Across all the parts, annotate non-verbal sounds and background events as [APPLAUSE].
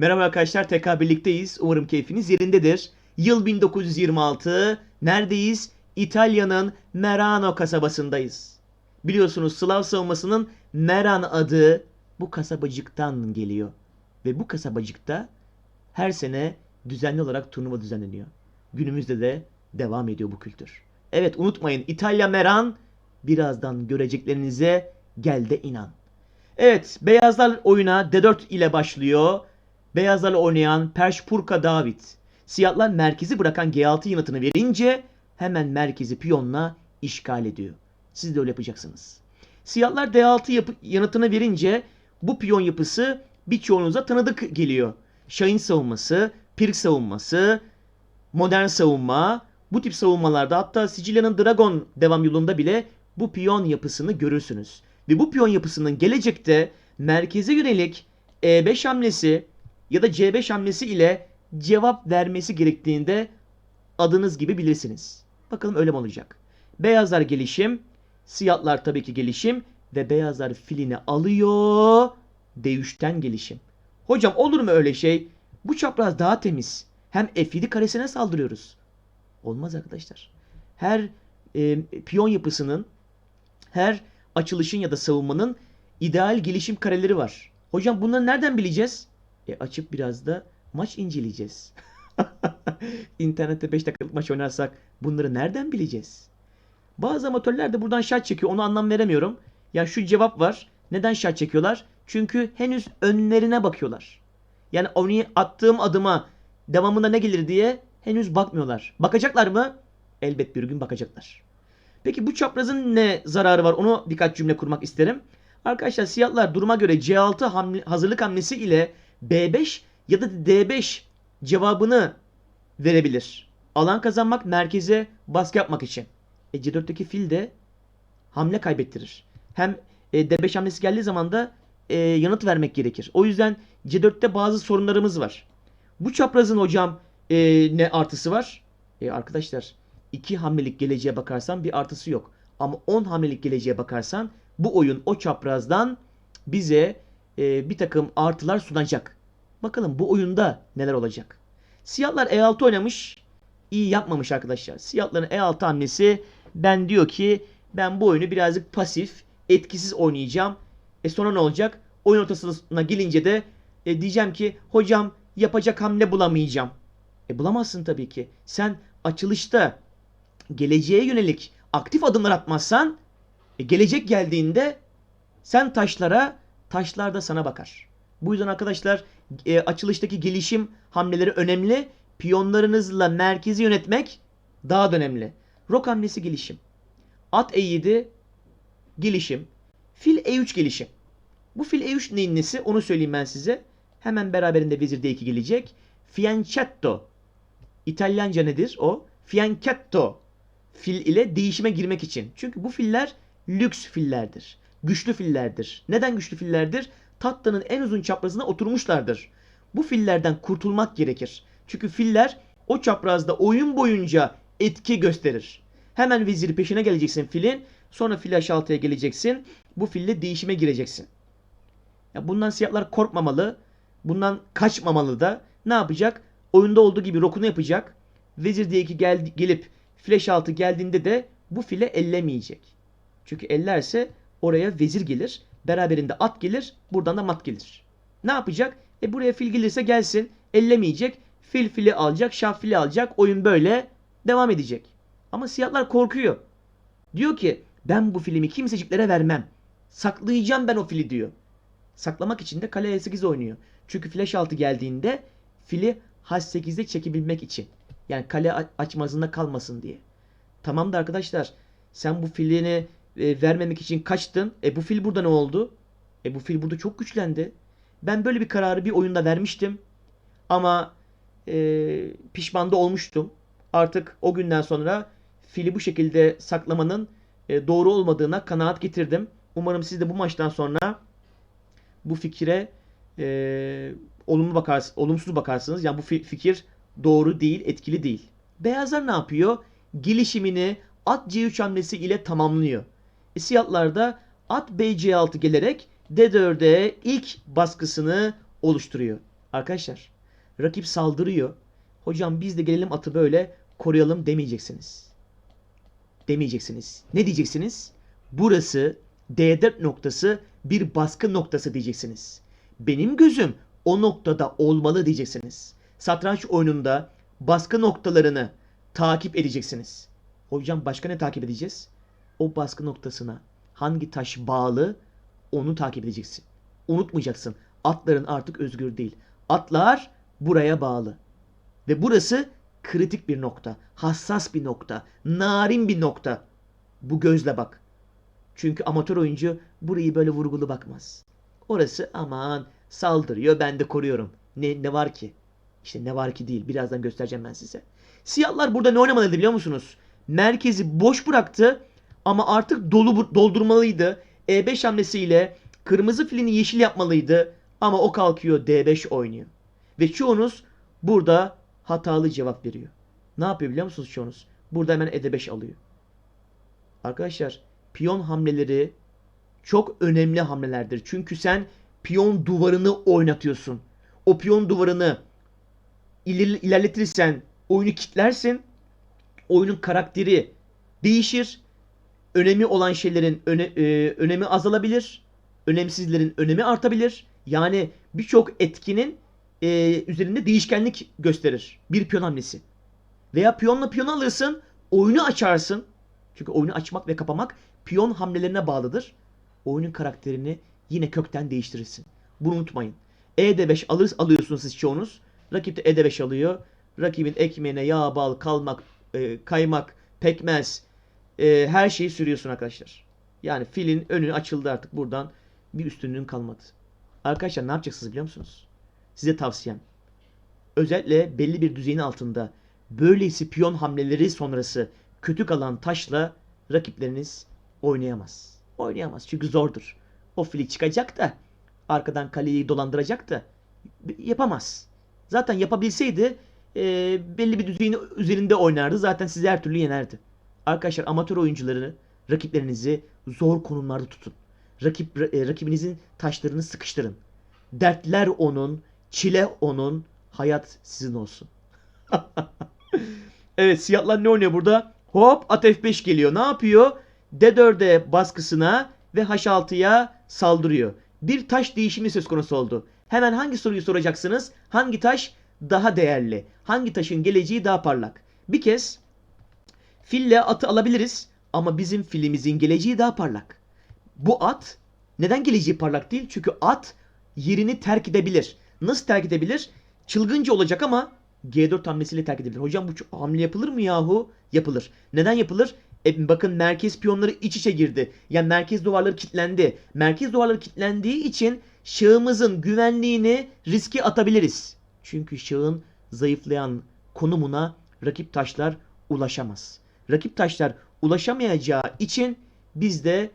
Merhaba arkadaşlar, tekrar birlikteyiz. Umarım keyfiniz yerindedir. Yıl 1926. Neredeyiz? İtalya'nın Merano kasabasındayız. Biliyorsunuz Slav savunmasının Meran adı bu kasabacıktan geliyor. Ve bu kasabacıkta her sene düzenli olarak turnuva düzenleniyor. Günümüzde de devam ediyor bu kültür. Evet unutmayın İtalya Meran birazdan göreceklerinize gel de inan. Evet, beyazlar oyuna D4 ile başlıyor. Beyazlarla oynayan Perşpurka David. Siyahlar merkezi bırakan G6 yanıtını verince hemen merkezi piyonla işgal ediyor. Siz de öyle yapacaksınız. Siyahlar D6 yapı- yanıtını verince bu piyon yapısı birçoğunuza tanıdık geliyor. Şahin savunması, Pirk savunması, modern savunma. Bu tip savunmalarda hatta Sicilya'nın Dragon devam yolunda bile bu piyon yapısını görürsünüz. Ve bu piyon yapısının gelecekte merkeze yönelik E5 hamlesi ya da C5 hamlesi ile cevap vermesi gerektiğinde adınız gibi bilirsiniz. Bakalım öyle mi olacak? Beyazlar gelişim, siyahlar tabii ki gelişim ve beyazlar filini alıyor. D3'ten gelişim. Hocam olur mu öyle şey? Bu çapraz daha temiz. Hem F7 karesine saldırıyoruz. Olmaz arkadaşlar. Her e, piyon yapısının, her açılışın ya da savunmanın ideal gelişim kareleri var. Hocam bunları nereden bileceğiz? E açıp biraz da maç inceleyeceğiz. [LAUGHS] İnternette 5 dakikalık maç oynarsak bunları nereden bileceğiz? Bazı amatörler de buradan şart çekiyor. Onu anlam veremiyorum. Ya şu cevap var. Neden şart çekiyorlar? Çünkü henüz önlerine bakıyorlar. Yani onu attığım adıma devamında ne gelir diye henüz bakmıyorlar. Bakacaklar mı? Elbet bir gün bakacaklar. Peki bu çaprazın ne zararı var? Onu birkaç cümle kurmak isterim. Arkadaşlar siyahlar duruma göre C6 hamle, hazırlık hamlesi ile B5 ya da D5 cevabını verebilir. Alan kazanmak, merkeze baskı yapmak için. E, C4'teki fil de hamle kaybettirir. Hem e, D5 hamlesi geldiği zaman da e, yanıt vermek gerekir. O yüzden C4'te bazı sorunlarımız var. Bu çaprazın hocam e, ne artısı var? E, arkadaşlar 2 hamlelik geleceğe bakarsan bir artısı yok. Ama 10 hamlelik geleceğe bakarsan bu oyun o çaprazdan bize e, bir takım artılar sunacak. Bakalım bu oyunda neler olacak. Siyahlar E6 oynamış. İyi yapmamış arkadaşlar. Siyahların E6 hamlesi ben diyor ki ben bu oyunu birazcık pasif, etkisiz oynayacağım. E sonra ne olacak? Oyun ortasına gelince de e, diyeceğim ki hocam yapacak hamle bulamayacağım. E bulamazsın tabii ki. Sen açılışta geleceğe yönelik aktif adımlar atmazsan e, gelecek geldiğinde sen taşlara, taşlar da sana bakar. Bu yüzden arkadaşlar e, açılıştaki gelişim hamleleri önemli. Piyonlarınızla merkezi yönetmek daha da önemli. Rok hamlesi gelişim. At E7 gelişim. Fil E3 gelişim. Bu fil E3 neyin nesi onu söyleyeyim ben size. Hemen beraberinde vezir D2 gelecek. Fianchetto. İtalyanca nedir o? Fianchetto. Fil ile değişime girmek için. Çünkü bu filler lüks fillerdir. Güçlü fillerdir. Neden güçlü fillerdir? Tahtanın en uzun çaprazına oturmuşlardır. Bu fillerden kurtulmak gerekir. Çünkü filler o çaprazda oyun boyunca etki gösterir. Hemen veziri peşine geleceksin filin. Sonra fil H6'ya geleceksin. Bu fille değişime gireceksin. Ya bundan siyahlar korkmamalı. Bundan kaçmamalı da. Ne yapacak? Oyunda olduğu gibi rokunu yapacak. Vezir D2 gel, gelip flash 6 geldiğinde de bu file ellemeyecek. Çünkü ellerse oraya vezir gelir. Beraberinde at gelir. Buradan da mat gelir. Ne yapacak? E buraya fil gelirse gelsin. Ellemeyecek. Fil fili alacak. Şah fili alacak. Oyun böyle devam edecek. Ama siyahlar korkuyor. Diyor ki ben bu filmi kimseciklere vermem. Saklayacağım ben o fili diyor. Saklamak için de kale E8 oynuyor. Çünkü flash 6 geldiğinde fili H8'de çekebilmek için. Yani kale açmazında kalmasın diye. Tamam da arkadaşlar sen bu filini e, vermemek için kaçtın. E bu fil burada ne oldu? E bu fil burada çok güçlendi. Ben böyle bir kararı bir oyunda vermiştim. Ama e, pişman da olmuştum. Artık o günden sonra fili bu şekilde saklamanın e, doğru olmadığına kanaat getirdim. Umarım siz de bu maçtan sonra bu fikire e, olumlu bakars olumsuz bakarsınız. Yani bu fi- fikir doğru değil, etkili değil. Beyazlar ne yapıyor? Gelişimini at C3 hamlesi ile tamamlıyor. E, siyahlar da at B C6 gelerek D4'e ilk baskısını oluşturuyor. Arkadaşlar rakip saldırıyor. Hocam biz de gelelim atı böyle koruyalım demeyeceksiniz. Demeyeceksiniz. Ne diyeceksiniz? Burası D4 noktası bir baskı noktası diyeceksiniz. Benim gözüm o noktada olmalı diyeceksiniz. Satranç oyununda baskı noktalarını takip edeceksiniz. Hocam başka ne takip edeceğiz? O baskı noktasına hangi taş bağlı onu takip edeceksin. Unutmayacaksın. Atların artık özgür değil. Atlar buraya bağlı. Ve burası kritik bir nokta. Hassas bir nokta. Narin bir nokta. Bu gözle bak. Çünkü amatör oyuncu burayı böyle vurgulu bakmaz. Orası aman saldırıyor ben de koruyorum. Ne, ne var ki? İşte ne var ki değil. Birazdan göstereceğim ben size. Siyahlar burada ne oynamalıydı biliyor musunuz? Merkezi boş bıraktı ama artık dolu doldurmalıydı. E5 hamlesiyle kırmızı filini yeşil yapmalıydı ama o kalkıyor D5 oynuyor. Ve çoğunuz burada hatalı cevap veriyor. Ne yapıyor biliyor musunuz çoğunuz? Burada hemen E5 alıyor. Arkadaşlar piyon hamleleri çok önemli hamlelerdir. Çünkü sen piyon duvarını oynatıyorsun. O piyon duvarını iler- ilerletirsen oyunu kitlersin. Oyunun karakteri değişir. Önemi olan şeylerin öne, e, önemi azalabilir. Önemsizlerin önemi artabilir. Yani birçok etkinin e, üzerinde değişkenlik gösterir. Bir piyon hamlesi. Veya piyonla piyon alırsın, oyunu açarsın. Çünkü oyunu açmak ve kapamak piyon hamlelerine bağlıdır. Oyunun karakterini yine kökten değiştirirsin. Bunu unutmayın. E5 alır, alıyorsunuz siz çoğunuz. Rakip de E5 alıyor. Rakibin ekmeğine yağ, bal, kalmak, e, kaymak, pekmez, e, her şeyi sürüyorsun arkadaşlar. Yani filin önü açıldı artık buradan bir üstünlüğün kalmadı. Arkadaşlar ne yapacaksınız biliyor musunuz? Size tavsiyem. Özellikle belli bir düzeyin altında böylesi piyon hamleleri sonrası kötü kalan taşla rakipleriniz oynayamaz. Oynayamaz çünkü zordur. O fili çıkacak da arkadan kaleyi dolandıracak da yapamaz. Zaten yapabilseydi e, belli bir düzeyin üzerinde oynardı. Zaten sizi her türlü yenerdi. Arkadaşlar amatör oyuncuları rakiplerinizi zor konumlarda tutun. Rakip e, rakibinizin taşlarını sıkıştırın. Dertler onun, çile onun, hayat sizin olsun. [LAUGHS] evet siyahlar ne oynuyor burada? Hop at F5 geliyor. Ne yapıyor? D4'e baskısına ve H6'ya saldırıyor. Bir taş değişimi söz konusu oldu. Hemen hangi soruyu soracaksınız? Hangi taş daha değerli? Hangi taşın geleceği daha parlak? Bir kez fille atı alabiliriz ama bizim filimizin geleceği daha parlak. Bu at neden geleceği parlak değil? Çünkü at yerini terk edebilir. Nasıl terk edebilir? Çılgınca olacak ama G4 hamlesiyle terk edebilir. Hocam bu hamle yapılır mı yahu? Yapılır. Neden yapılır? E, bakın merkez piyonları iç içe girdi. Yani merkez duvarları kilitlendi. Merkez duvarları kilitlendiği için şahımızın güvenliğini riske atabiliriz. Çünkü şahın zayıflayan konumuna rakip taşlar ulaşamaz. Rakip taşlar ulaşamayacağı için biz de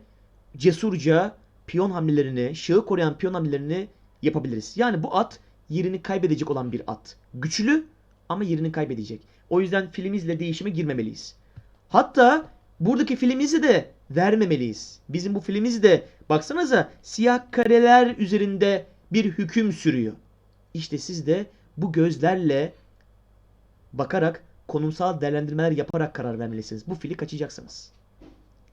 cesurca piyon hamlelerini, şahı koruyan piyon hamlelerini yapabiliriz. Yani bu at yerini kaybedecek olan bir at. Güçlü ama yerini kaybedecek. O yüzden filimizle değişime girmemeliyiz. Hatta buradaki filimizi de vermemeliyiz. Bizim bu filimizi de baksanıza siyah kareler üzerinde bir hüküm sürüyor. İşte siz de bu gözlerle bakarak konumsal değerlendirmeler yaparak karar vermelisiniz. Bu fili kaçacaksınız.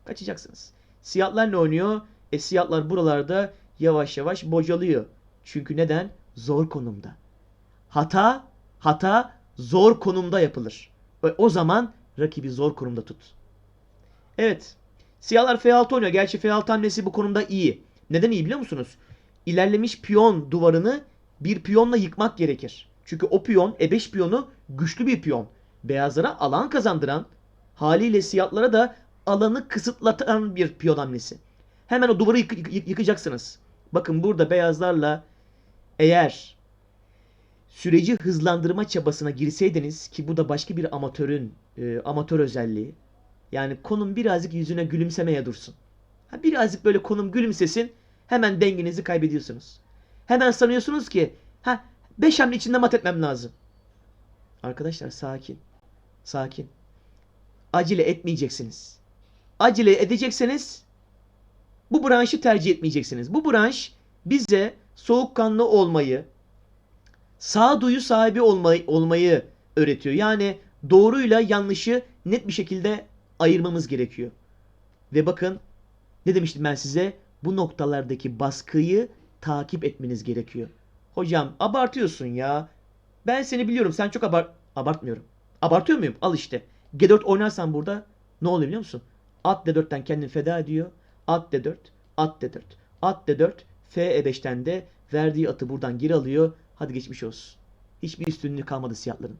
Kaçacaksınız. Siyahlar ne oynuyor? E siyahlar buralarda yavaş yavaş bocalıyor. Çünkü neden? Zor konumda. Hata, hata zor konumda yapılır. Ve o zaman rakibi zor konumda tut. Evet. Siyahlar F6 oynuyor. Gerçi F6 hamlesi bu konumda iyi. Neden iyi biliyor musunuz? İlerlemiş piyon duvarını bir piyonla yıkmak gerekir. Çünkü o piyon, E5 piyonu güçlü bir piyon. Beyazlara alan kazandıran, haliyle siyahlara da alanı kısıtlatan bir piyon hamlesi. Hemen o duvarı yık- yık- yıkacaksınız. Bakın burada beyazlarla eğer süreci hızlandırma çabasına girseydiniz ki bu da başka bir amatörün e, amatör özelliği. Yani konum birazcık yüzüne gülümsemeye dursun. Ha, birazcık böyle konum gülümsesin hemen dengenizi kaybediyorsunuz. Hemen sanıyorsunuz ki ha 5 hamle içinde mat etmem lazım. Arkadaşlar sakin. Sakin. Acele etmeyeceksiniz. Acele edecekseniz bu branşı tercih etmeyeceksiniz. Bu branş bize soğukkanlı olmayı, sağduyu sahibi olmayı, olmayı öğretiyor. Yani doğruyla yanlışı net bir şekilde ayırmamız gerekiyor. Ve bakın ne demiştim ben size? Bu noktalardaki baskıyı takip etmeniz gerekiyor. Hocam abartıyorsun ya. Ben seni biliyorum. Sen çok abart... Abartmıyorum. Abartıyor muyum? Al işte. G4 oynarsan burada ne oluyor biliyor musun? At D4'ten kendini feda ediyor. At D4, at D4, at D4, F E5'ten de verdiği atı buradan geri alıyor. Hadi geçmiş olsun. Hiçbir üstünlüğü kalmadı siyahların.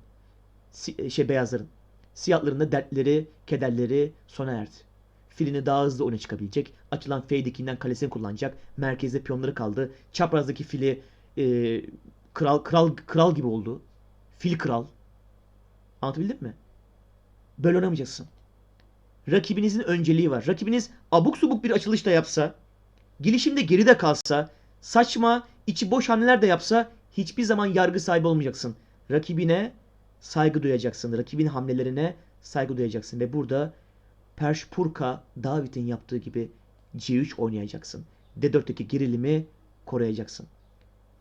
Si- şey beyazların. Siyahların da dertleri, kederleri sona erdi. Filini daha hızlı oyuna çıkabilecek. Açılan F'dekinden kalesini kullanacak. Merkezde piyonları kaldı. Çaprazdaki fili e, kral kral kral gibi oldu. Fil kral. Anlatabildim mi? Böyle oynamayacaksın. Rakibinizin önceliği var. Rakibiniz abuk subuk bir açılış da yapsa, gelişimde geride kalsa, saçma, içi boş hamleler de yapsa hiçbir zaman yargı sahibi olmayacaksın. Rakibine saygı duyacaksın. Rakibin hamlelerine saygı duyacaksın. Ve burada Perşpurka David'in yaptığı gibi C3 oynayacaksın. D4'teki gerilimi koruyacaksın.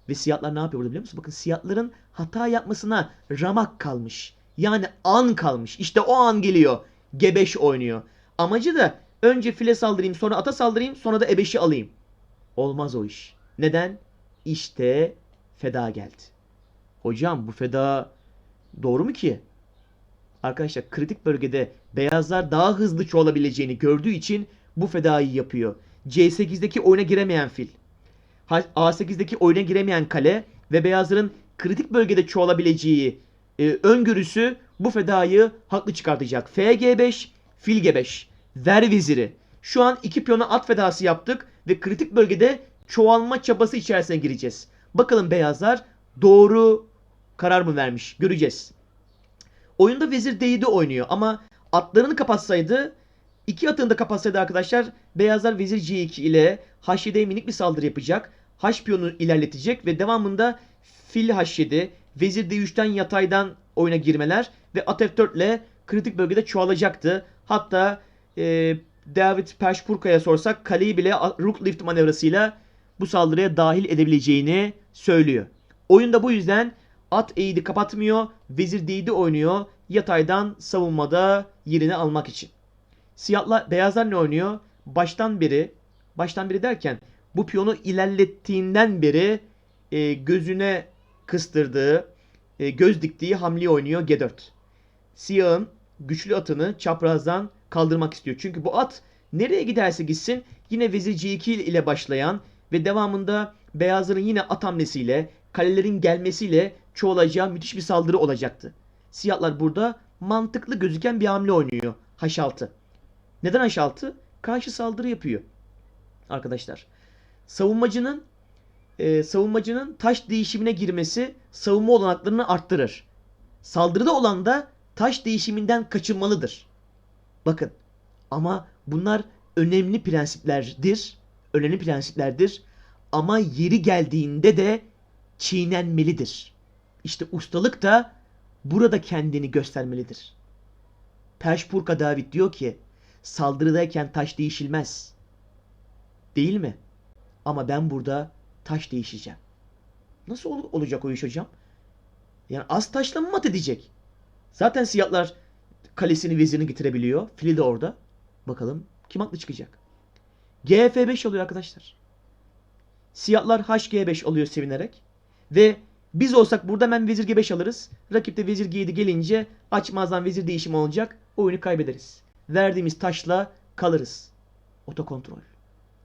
Ve siyahlar ne yapıyor burada biliyor musun? Bakın siyahların hata yapmasına ramak kalmış. Yani an kalmış. İşte o an geliyor. G5 oynuyor. Amacı da önce file saldırayım sonra ata saldırayım sonra da E5'i alayım. Olmaz o iş. Neden? İşte feda geldi. Hocam bu feda doğru mu ki? Arkadaşlar kritik bölgede beyazlar daha hızlı çoğalabileceğini gördüğü için bu fedayı yapıyor. C8'deki oyuna giremeyen fil. Ha- A8'deki oyuna giremeyen kale ve beyazların kritik bölgede çoğalabileceği e, öngörüsü bu fedayı haklı çıkartacak. FG5, fil G5. Ver veziri. Şu an iki piyona at fedası yaptık ve kritik bölgede çoğalma çabası içerisine gireceğiz. Bakalım beyazlar doğru karar mı vermiş? Göreceğiz. Oyunda vezir D7 oynuyor ama atlarını kapatsaydı iki atını da kapatsaydı arkadaşlar beyazlar vezir C2 ile H7'ye minik bir saldırı yapacak. H piyonu ilerletecek ve devamında fil H7, vezir D3'ten yataydan oyuna girmeler ve at F4 ile kritik bölgede çoğalacaktı. Hatta e, David Perşpurka'ya sorsak kaleyi bile rook lift manevrasıyla bu saldırıya dahil edebileceğini söylüyor. Oyunda bu yüzden at E7 kapatmıyor, vezir D7 oynuyor yataydan savunmada yerini almak için. Siyahlar, beyazlar ne oynuyor? Baştan beri, baştan beri derken bu piyonu ilerlettiğinden beri e, gözüne kıstırdığı, e, göz diktiği hamleyi oynuyor G4. Siyahın güçlü atını çaprazdan kaldırmak istiyor. Çünkü bu at nereye giderse gitsin yine vezir C2 ile başlayan ve devamında beyazların yine at hamlesiyle, kalelerin gelmesiyle çoğalacağı müthiş bir saldırı olacaktı. Siyahlar burada mantıklı gözüken bir hamle oynuyor. H6. Neden H6? Karşı saldırı yapıyor. Arkadaşlar. Savunmacının e, savunmacının taş değişimine girmesi savunma olanaklarını arttırır. Saldırıda olan da taş değişiminden kaçınmalıdır. Bakın ama bunlar önemli prensiplerdir. Önemli prensiplerdir. Ama yeri geldiğinde de çiğnenmelidir. İşte ustalık da burada kendini göstermelidir. Perşpurka David diyor ki saldırıdayken taş değişilmez. Değil mi? Ama ben burada taş değişeceğim. Nasıl ol- olacak o iş hocam? Yani az taşla mı mat edecek? Zaten siyahlar kalesini vezirini getirebiliyor. Fili de orada. Bakalım kim haklı çıkacak? GF5 oluyor arkadaşlar. Siyahlar HG5 alıyor sevinerek. Ve biz olsak burada hemen vezir G5 alırız. Rakipte vezir G7 gelince açmazdan vezir değişimi olacak. Oyunu kaybederiz. Verdiğimiz taşla kalırız. Otokontrol.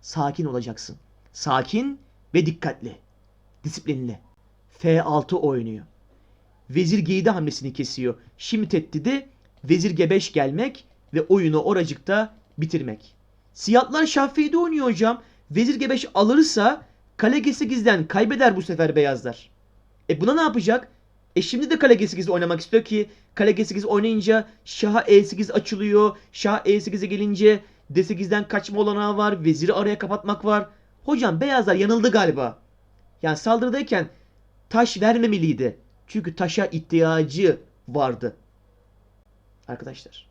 Sakin olacaksın. Sakin ve dikkatli. Disiplinli. F6 oynuyor. Vezir G7 hamlesini kesiyor. Şimdi tehdidi vezir G5 gelmek ve oyunu oracıkta bitirmek. Siyahlar şah F7 oynuyor hocam. Vezir G5 alırsa kale G8'den kaybeder bu sefer beyazlar. E buna ne yapacak? E şimdi de kale G8 oynamak istiyor ki kale G8 oynayınca şaha E8 açılıyor. Şah E8'e gelince D8'den kaçma olanağı var. Veziri araya kapatmak var. Hocam beyazlar yanıldı galiba. Yani saldırıdayken taş vermemeliydi. Çünkü taşa ihtiyacı vardı. Arkadaşlar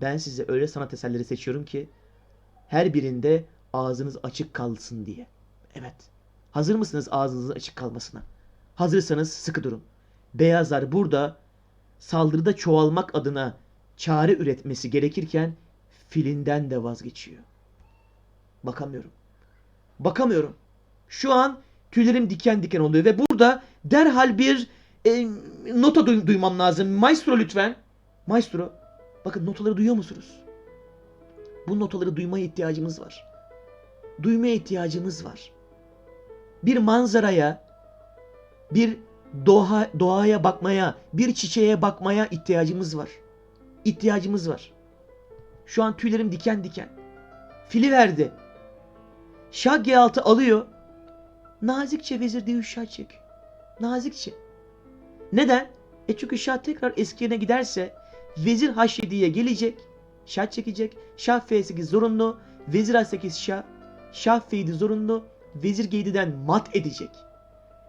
ben size öyle sanat eserleri seçiyorum ki her birinde ağzınız açık kalsın diye. Evet. Hazır mısınız ağzınızın açık kalmasına? Hazırsanız sıkı durun. Beyazlar burada saldırıda çoğalmak adına çare üretmesi gerekirken filinden de vazgeçiyor. Bakamıyorum. Bakamıyorum. Şu an tüylerim diken diken oluyor ve burada derhal bir e, nota duy- duymam lazım. Maestro lütfen. Maestro. Bakın notaları duyuyor musunuz? Bu notaları duymaya ihtiyacımız var. Duymaya ihtiyacımız var. Bir manzaraya, bir doğa, doğaya bakmaya, bir çiçeğe bakmaya ihtiyacımız var. İhtiyacımız var. Şu an tüylerim diken diken. Fili verdi. Şah G6 alıyor. Nazikçe vezir D3 şah çek. Nazikçe. Neden? E çünkü şah tekrar eski yerine giderse vezir H7'ye gelecek. Şah çekecek. Şah F8 zorunlu. Vezir A8 şah. Şah F7 zorunlu. Vezir G7'den mat edecek.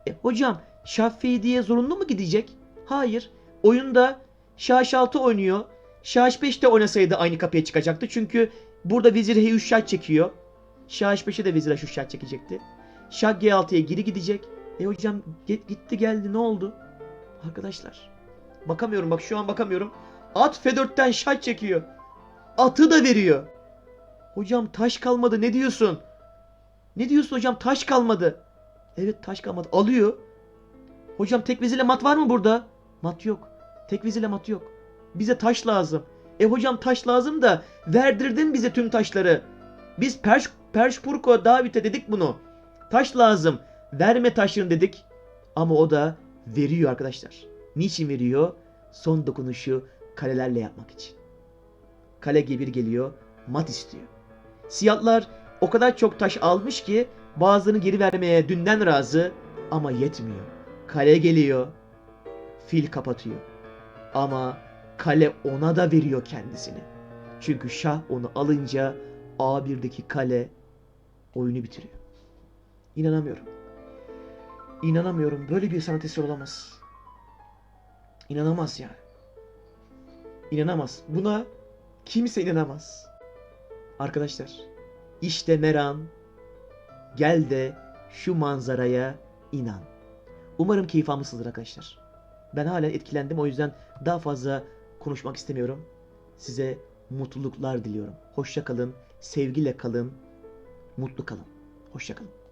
E hocam Şah F7'ye zorunlu mu gidecek? Hayır. Oyunda Şah H6 oynuyor. Şah H5 de oynasaydı aynı kapıya çıkacaktı. Çünkü burada vezir H3 şah çekiyor. Şah H5'e de vezir H3 şah çekecekti. Şah G6'ya geri gidecek. E hocam git- gitti geldi ne oldu? Arkadaşlar bakamıyorum bak şu an bakamıyorum. At F4'ten şah çekiyor. Atı da veriyor. Hocam taş kalmadı ne diyorsun? Ne diyorsun hocam taş kalmadı. Evet taş kalmadı. Alıyor. Hocam tek vezirle mat var mı burada? Mat yok. Tek vezirle mat yok. Bize taş lazım. E hocam taş lazım da verdirdin bize tüm taşları. Biz Perş, Perşpurko Davit'e dedik bunu. Taş lazım. Verme taşlarını dedik. Ama o da veriyor arkadaşlar. Niçin veriyor? Son dokunuşu kalelerle yapmak için. Kale G1 geliyor. Mat istiyor. Siyahlar o kadar çok taş almış ki bazılarını geri vermeye dünden razı ama yetmiyor. Kale geliyor. Fil kapatıyor. Ama kale ona da veriyor kendisini. Çünkü şah onu alınca A1'deki kale oyunu bitiriyor. İnanamıyorum. İnanamıyorum. Böyle bir sanat eseri olamaz. İnanamaz yani. İnanamaz. Buna kimse inanamaz. Arkadaşlar, işte Meran. Gel de şu manzaraya inan. Umarım keyif almışsınızdır arkadaşlar. Ben hala etkilendim o yüzden daha fazla konuşmak istemiyorum. Size mutluluklar diliyorum. Hoşça kalın, sevgiyle kalın, mutlu kalın. Hoşça kalın.